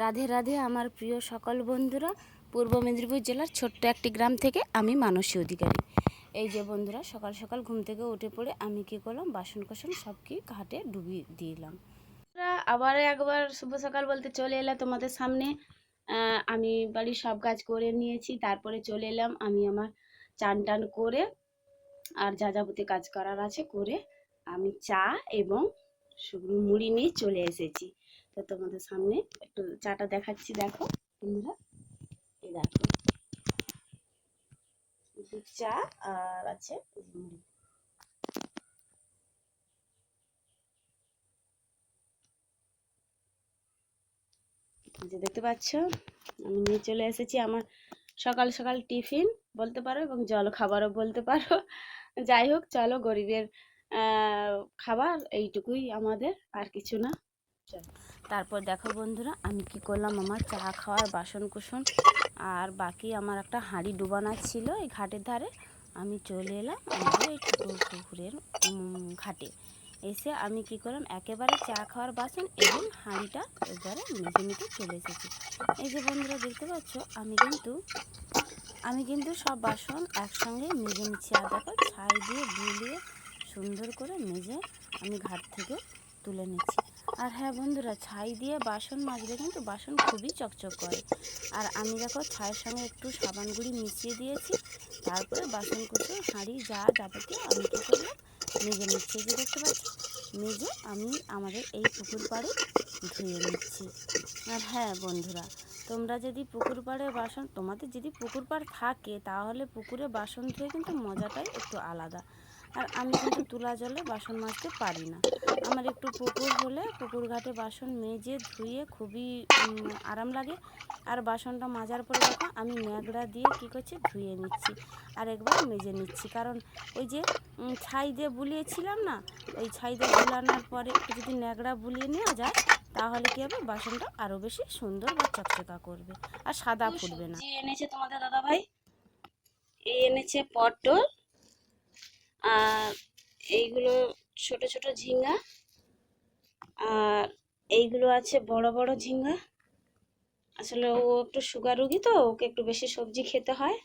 রাধে রাধে আমার প্রিয় সকল বন্ধুরা, পূর্ব মেদিনীপুর জেলার ছোট্ট একটি গ্রাম থেকে আমি মানসী অধিকারী। এই যে বন্ধুরা, সকাল সকাল ঘুম থেকে উঠে পড়ে আমি কি করলাম বাসন কোসন সব কি ঘাটে ডুবিয়ে দিলাম। আবার একবার শুভ সকাল বলতে চলে এলাম তোমাদের সামনে। আমি বাড়ির সব কাজ করে নিয়েছি, তারপরে চলে এলাম আমি আমার চান টান করে আর যা যাবতীয় কাজ করার আছে করে আমি চা এবং শুকনো মুড়ি নিয়ে চলে এসেছি। তো তোমাদের সামনে একটু চাটা দেখাচ্ছি, দেখো বন্ধুরা। এই দেখো। চা আর আছে যে দেখতে পাচ্ছ, আমি নিয়ে চলে এসেছি আমার সকাল সকাল টিফিন বলতে পারো এবং জল খাবারও বলতে পারো। যাই হোক, চলো গরিবের খাবার, এইটুকুই আমাদের, আর কিছু না। তারপর দেখো বন্ধুরা, আমি কি করলাম? আমার চা খাওয়ার বাসন কুসন আর বাকি আমার একটা হাঁড়ি ডুবানা ছিল এই ঘাটের ধারে। আমি চলে এলাম আমাদের এই পুকুর পুকুরের ঘাটে। এসে আমি কি করলাম? একেবারে চা খাওয়ার বাসন এবং হাঁড়িটা এবারে মেজে নিতে চলে এসেছি। এই যে বন্ধুরা, দেখতে পাচ্ছ? আমি কিন্তু আমি কিন্তু সব বাসন একসঙ্গে মেজে নিচ্ছি আর দেখো ছাই দিয়ে বুলিয়ে সুন্দর করে মেজে আমি ঘাট থেকে তুলে নিচ্ছি। আর হ্যাঁ বন্ধুরা, ছাই দিয়ে বাসন মাজলে কিন্তু বাসন খুবই চকচক করে। আর আমি দেখো ছাইয়ের সঙ্গে একটু সাবান গুঁড়ি মিশিয়ে দিয়েছি। তারপরে বাসন কুচো, হাঁড়ি, যা যাবতীয় আমি কী করলাম, মেজে নিচ্ছি। যে দেখতে পাচ্ছি, মেজে আমি আমাদের এই পুকুর পাড়ে ধুয়ে নিচ্ছি। আর হ্যাঁ বন্ধুরা, তোমরা যদি পুকুর পাড়ে বাসন, তোমাদের যদি পুকুর পাড় থাকে, তাহলে পুকুরে বাসন ধুয়ে কিন্তু মজাটাই একটু আলাদা। আর আমি কিন্তু তুলা জলে বাসন মাজতে পারি না। আমার একটু পুকুর হলে পুকুর ঘাটে বাসন মেজে ধুয়ে খুবই আরাম লাগে। আর বাসনটা মাজার পরে দেখো আমি ন্যাকড়া দিয়ে কী করছি? ধুয়ে নিচ্ছি। আর একবার মেজে নিচ্ছি। কারণ ওই যে ছাই দিয়ে বুলিয়েছিলাম না ওই ছাই দিয়ে বুলানোর পরে একটু যদি ন্যাকড়া বুলিয়ে নেওয়া যায় তাহলে কী হবে? বাসনটা আরও বেশি সুন্দর বা চকচকা করবে। আর সাদা ফুটবে না। এনেছে তোমাদের দাদা ভাই এই এনেছে পটল এইগুলো ছোট ছোট ঝিঙ্গা আর এইগুলো আছে বড় বড় ঝিঙ্গা আসলে ও একটু সুগার রুগী তো, ওকে একটু বেশি সবজি খেতে হয়,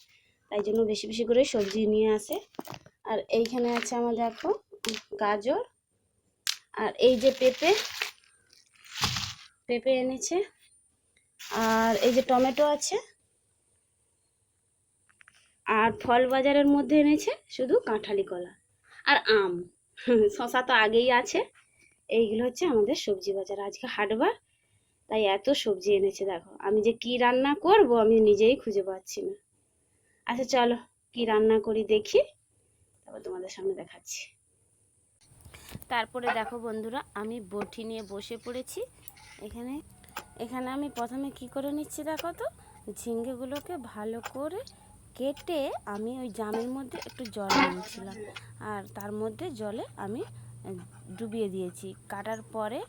তাই জন্য বেশি বেশি করে সবজি নিয়ে আসে। আর এইখানে আছে আমার দেখো গাজর। আর এই যে পেঁপে পেঁপে এনেছে। আর এই যে টমেটো আছে আর ফল বাজারের মধ্যে এনেছে শুধু কাঁঠালি কলা আর আম। শশা তো আগেই আছে। এইগুলো হচ্ছে আমাদের সবজি বাজার। আজকে হাটবার, তাই এত সবজি এনেছে, দেখো। আমি যে কি রান্না করব, আমি নিজেই খুঁজে পাচ্ছি না। আচ্ছা চলো, কি রান্না করি দেখি। তারপর তোমাদের সামনে দেখাচ্ছি। তারপরে দেখো বন্ধুরা, আমি বটি নিয়ে বসে পড়েছি। এখানে এখানে আমি প্রথমে কি করে নিচ্ছি দেখো তো? ঝিঙ্গেগুলোকে ভালো করে কেটে আমি ওই জামের মধ্যে একটু জল নিয়েছিলাম। আর তার মধ্যে জলে আমি ডুবিয়ে দিয়েছি। কাটার পরে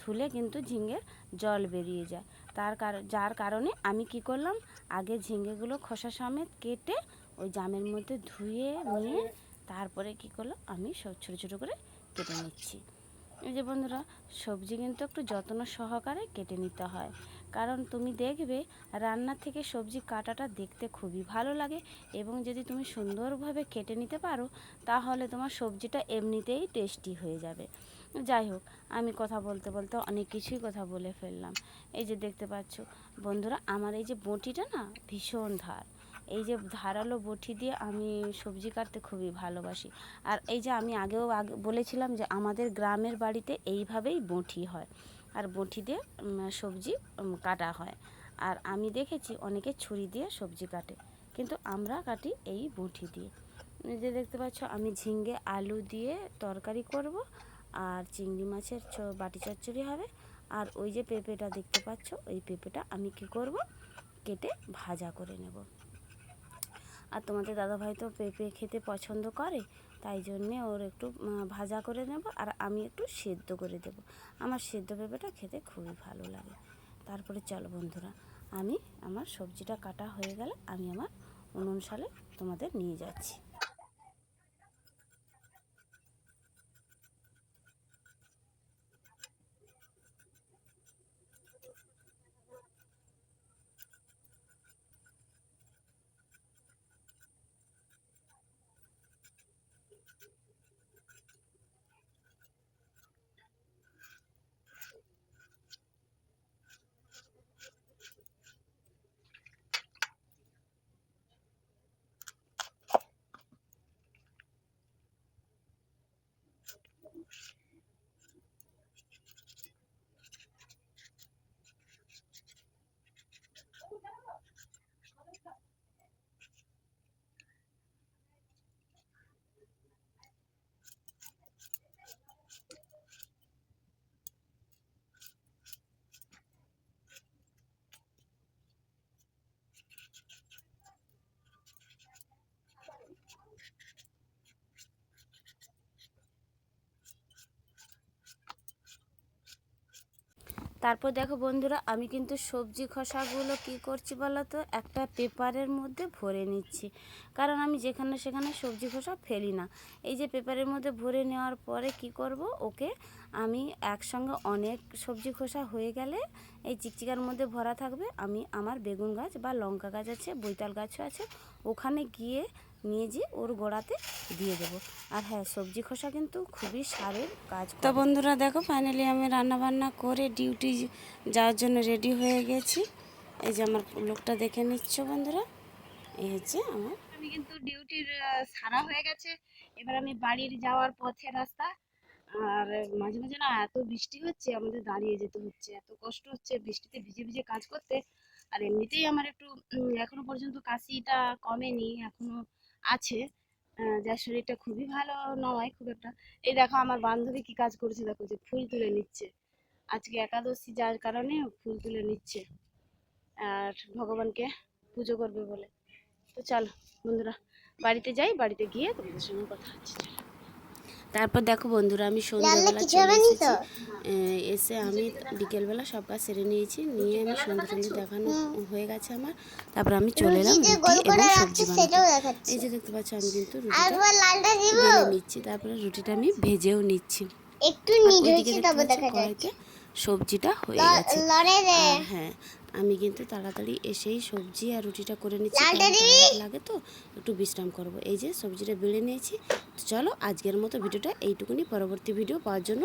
ধুলে কিন্তু ঝিঙ্গের জল বেরিয়ে যায়। তার কারণ যার কারণে আমি কি করলাম, আগে ঝিঙ্গেগুলো খোসা সমেত কেটে ওই জামের মধ্যে ধুয়ে নিয়ে তারপরে কি করলাম, আমি সব ছোটো ছোটো করে কেটে নিচ্ছি। এই যে বন্ধুরা, সবজি কিন্তু একটু যত্ন সহকারে কেটে নিতে হয়। কারণ তুমি দেখবে, রান্না থেকে সবজি কাটাটা দেখতে খুবই ভালো লাগে এবং যদি তুমি সুন্দরভাবে কেটে নিতে পারো, তাহলে তোমার সবজিটা এমনিতেই টেস্টি হয়ে যাবে। যাই হোক, আমি কথা বলতে বলতে অনেক কিছুই কথা বলে ফেললাম। এই যে দেখতে পাচ্ছ, বন্ধুরা, আমার এই যে বটিটা না ভীষণ ধার। এই যে ধারালো বটি দিয়ে আমি সবজি কাটতে খুবই ভালোবাসি। আর এই যে আমি আগেও আগে বলেছিলাম যে আমাদের গ্রামের বাড়িতে এইভাবেই বঁটি হয়। আর বঁটি দিয়ে সবজি কাটা হয়। আর আমি দেখেছি অনেকে ছুরি দিয়ে সবজি কাটে। কিন্তু আমরা কাটি এই বঁটি দিয়ে। যে দেখতে পাচ্ছ, আমি ঝিঙ্গে আলু দিয়ে তরকারি করব। আর চিংড়ি মাছের বাটি চচ্চড়ি হবে। আর ওই যে পেঁপেটা দেখতে পাচ্ছ, ওই পেঁপেটা আমি কি করব? কেটে ভাজা করে নেব। আর তোমাদের দাদাভাই তো পেঁপে খেতে পছন্দ করে, তাই জন্যে ওর একটু ভাজা করে নেব আর আমি একটু সেদ্ধ করে দেব। আমার সেদ্ধ পেঁপেটা খেতে খুবই ভালো লাগে। তারপরে চলো বন্ধুরা, আমি আমার সবজিটা কাটা হয়ে গেলে আমি আমার উনুন সালে তোমাদের নিয়ে যাচ্ছি। তারপর দেখো বন্ধুরা, আমি কিন্তু সবজি খোসাগুলো কি করছি বলো তো একটা পেপারের মধ্যে ভরে নিচ্ছি। কারণ আমি যেখানে সেখানে সবজি খোসা ফেলি না। এই যে পেপারের মধ্যে ভরে নেওয়ার পরে কি করব? ওকে আমি একসঙ্গে অনেক সবজি খোসা হয়ে গেলে এই চিকচিকার মধ্যে ভরা থাকবে। আমি আমার বেগুন গাছ বা লঙ্কা গাছ আছে, বৈতাল গাছও আছে, ওখানে গিয়ে নিয়ে যেয়ে ওর গোড়াতে দিয়ে দেবো। আর হ্যাঁ সবজি খোসা কিন্তু খুবই সারের কাজ তো বন্ধুরা দেখো ফাইনালি আমি রান্না বান্না করে ডিউটি যাওয়ার জন্য রেডি হয়ে গেছি। এই যে আমার লোকটা দেখে নিচ্ছ বন্ধুরা এই হচ্ছে আমার। আমি কিন্তু ডিউটির সারা হয়ে গেছে। এবার আমি বাড়ির যাওয়ার পথে রাস্তা। আর মাঝে মাঝে না এত বৃষ্টি হচ্ছে আমাদের দাঁড়িয়ে যেতে হচ্ছে। এত কষ্ট হচ্ছে বৃষ্টিতে ভিজে ভিজে কাজ করতে। আর এমনিতেই আমার একটু এখনও পর্যন্ত কাশিটা কমেনি। এখনও আছে। যার শরীরটা খুবই ভালো নয়, খুব একটা। এই দেখো, আমার বান্ধবী কি কাজ করেছে, দেখো যে ফুল তুলে নিচ্ছে। আজকে একাদশী, যার কারণে ফুল তুলে নিচ্ছে। আর ভগবানকে পুজো করবে বলে। তো চলো, বন্ধুরা, বাড়িতে যাই, বাড়িতে গিয়ে তোমাদের সঙ্গে কথা হচ্ছে। তারপর দেখো বন্ধুরা আমি সন্ধ্যাবেলা চলে এসেছি। এসে আমি বিকেলবেলা সব কাজ সেরে নিয়েছি নিয়ে আমি সন্ধ্যা সন্ধ্যে দেখানো হয়ে গেছে আমার। তারপর আমি চলে এলাম রুটি এবং সবজি বানাতে। এই যে দেখতে পাচ্ছ আমি কিন্তু রুটিটা নিচ্ছি তারপরে রুটিটা আমি ভেজেও নিচ্ছি। একটু কড়াইতে সবজিটা হয়ে গেছে। হ্যাঁ আমি কিন্তু তাড়াতাড়ি এসেই সবজি আর রুটিটা করে নিচ্ছি। লাগে তো একটু বিশ্রাম করব। এই যে সবজিটা বেড়ে নিয়েছি। তো চলো আজকের মতো ভিডিওটা এইটুকুনি। পরবর্তী ভিডিও পাওয়ার জন্য